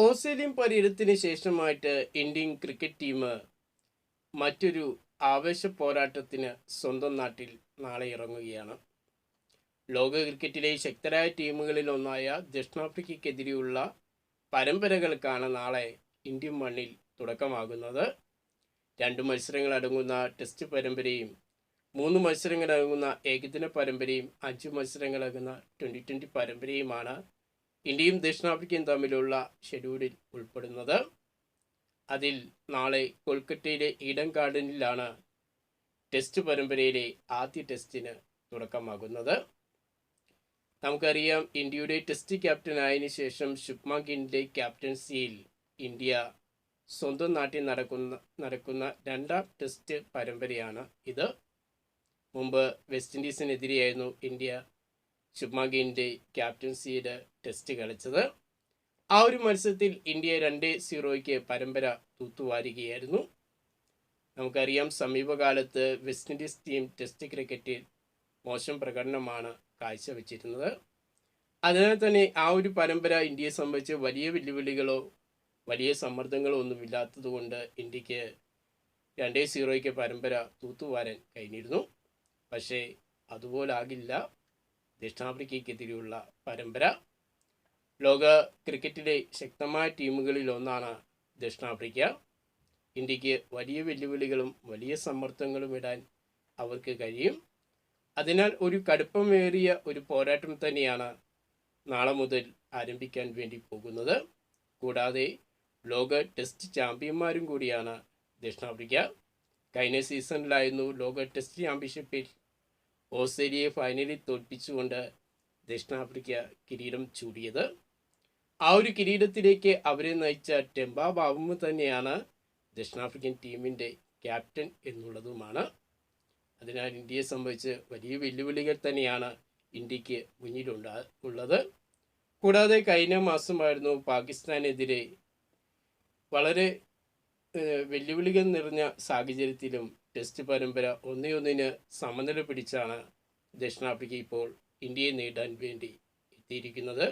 Australian പര്യടനത്തിന് ശേഷമായിട്ട് Indian cricket team മറ്റൊരു ആവേശ പോരാട്ടത്തിന് സ്വന്തം നാട്ടിൽ നാളെ ഇറങ്ങുകയാണ്. ലോക ക്രിക്കറ്റിലെ ശക്തരായ ടീമുകളിൽ ഒന്നായ ദക്ഷിണാഫ്രിക്കയ്ക്കെതിരെയുള്ള പരമ്പരകൾക്കാണ് നാളെ ഇന്ത്യൻ മണ്ണിൽ തുടക്കമാകുന്നത്. രണ്ട് മത്സരങ്ങൾ അടങ്ങുന്ന ടെസ്റ്റ് പരമ്പരയും മൂന്ന് മത്സരങ്ങൾ അടങ്ങുന്ന ഏകദിന പരമ്പരയും അഞ്ച് മത്സരങ്ങൾ അടങ്ങുന്ന ട്വന്റി ട്വന്റി പരമ്പരയുമാണ് ഇന്ത്യയും ദക്ഷിണാഫ്രിക്കയും തമ്മിലുള്ള ഷെഡ്യൂളിൽ ഉൾപ്പെടുന്നത്. അതിൽ നാളെ കൊൽക്കത്തയിലെ ഈഡൻ ഗാർഡനിലാണ് ടെസ്റ്റ് പരമ്പരയിലെ ആദ്യ ടെസ്റ്റിന് തുടക്കമാകുന്നത്. നമുക്കറിയാം ഇന്ത്യയുടെ ടെസ്റ്റ് ക്യാപ്റ്റൻ ക്യാപ്റ്റനായതിനു ശേഷം ശുഭ്മാൻ ഗിന്റെ ക്യാപ്റ്റൻസിയിൽ ഇന്ത്യ സ്വന്തം നാട്ടിൽ നടക്കുന്ന നടക്കുന്ന രണ്ടാം ടെസ്റ്റ് പരമ്പരയാണ് ഇത്. മുമ്പ് വെസ്റ്റ് ഇൻഡീസിനെതിരെയായിരുന്നു ഇന്ത്യ ശുഭ്മാൻ ക്യാപ്റ്റൻസിയുടെ ടെസ്റ്റ് കളിച്ചത്. ആ ഒരു മത്സരത്തിൽ ഇന്ത്യ രണ്ട് സീറോയ്ക്ക് പരമ്പര തൂത്തുവാരുകയായിരുന്നു. നമുക്കറിയാം സമീപകാലത്ത് വെസ്റ്റ് ഇൻഡീസ് ടീം ടെസ്റ്റ് ക്രിക്കറ്റിൽ മോശം പ്രകടനമാണ് കാഴ്ചവെച്ചിരുന്നത്. അതിനാൽ തന്നെ ആ ഒരു പരമ്പര ഇന്ത്യയെ സംബന്ധിച്ച് വലിയ വെല്ലുവിളികളോ വലിയ സമ്മർദ്ദങ്ങളോ ഒന്നുമില്ലാത്തതുകൊണ്ട് ഇന്ത്യയ്ക്ക് രണ്ടേ സീറോയ്ക്ക് പരമ്പര തൂത്തുവാരാൻ കഴിഞ്ഞിരുന്നു. പക്ഷേ അതുപോലാകില്ല. ദക്ഷിണാഫ്രിക്കയ്ക്കെതിരെയുള്ള പരമ്പര. ലോക ക്രിക്കറ്റിലെ ശക്തമായ ടീമുകളിൽ ഒന്നാണ് ദക്ഷിണാഫ്രിക്ക. ഇന്ത്യയ്ക്ക് വലിയ വെല്ലുവിളികളും വലിയ സമ്മർദ്ദങ്ങളും ഇടാൻ അവർക്ക് കഴിയും. അതിനാൽ ഒരു കടുപ്പമേറിയ ഒരു പോരാട്ടം തന്നെയാണ് നാളെ മുതൽ ആരംഭിക്കാൻ വേണ്ടി പോകുന്നത്. കൂടാതെ ലോക ടെസ്റ്റ് ചാമ്പ്യന്മാരും കൂടിയാണ് ദക്ഷിണാഫ്രിക്ക. കഴിഞ്ഞ സീസണിലായിരുന്നു ലോക ടെസ്റ്റ് ചാമ്പ്യൻഷിപ്പിൽ ഓസ്ട്രേലിയയെ ഫൈനലിൽ തോൽപ്പിച്ചുകൊണ്ട് ദക്ഷിണാഫ്രിക്ക കിരീടം ചൂടിയത്. ആ ഒരു കിരീടത്തിലേക്ക് അവരെ നയിച്ച ടെമ്പ ബാബു തന്നെയാണ് ദക്ഷിണാഫ്രിക്കൻ ടീമിന്റെ ക്യാപ്റ്റൻ എന്നുള്ളതുമാണ്. അതിനാൽ ഇന്ത്യയെ സംബന്ധിച്ച് വലിയ വെല്ലുവിളികൾ തന്നെയാണ് ഇന്ത്യയ്ക്ക് മുന്നിലുണ്ടാ ഉള്ളത്. കൂടാതെ കഴിഞ്ഞ മാസമായിരുന്നു പാകിസ്ഥാനെതിരെ വളരെ വെല്ലുവിളികൾ നിറഞ്ഞ സാഹചര്യത്തിലും ടെസ്റ്റ് പരമ്പര ഒന്നേ ഒന്നിന് സമനില പിടിച്ചാണ് ദക്ഷിണാഫ്രിക്ക ഇപ്പോൾ ഇന്ത്യയെ നേടാൻ വേണ്ടി എത്തിയിരിക്കുന്നത്.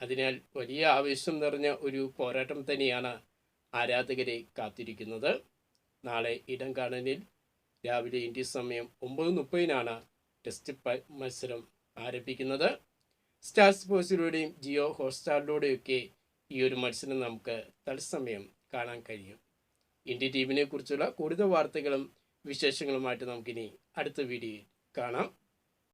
അതിനാൽ വലിയ ആവേശം നിറഞ്ഞ ഒരു പോരാട്ടം തന്നെയാണ് ആരാധകരെ കാത്തിരിക്കുന്നത്. നാളെ ഇടം കാണലിൽ രാവിലെ ഇന്ത്യ സമയം ഒമ്പത് മുപ്പതിനാണ് ടെസ്റ്റ് മത്സരം ആരംഭിക്കുന്നത്. സ്റ്റാർ സ്പോർട്സിലൂടെയും ജിയോ ഹോട്ട്സ്റ്റാറിലൂടെയൊക്കെ ഈ ഒരു മത്സരം നമുക്ക് തത്സമയം കാണാൻ കഴിയും. ഇന്ത്യ ടീമിനെ കുറിച്ചുള്ള കൂടുതൽ വാർത്തകളും വിശേഷങ്ങളുമായിട്ട് നമുക്കിനി അടുത്ത വീഡിയോയിൽ കാണാം.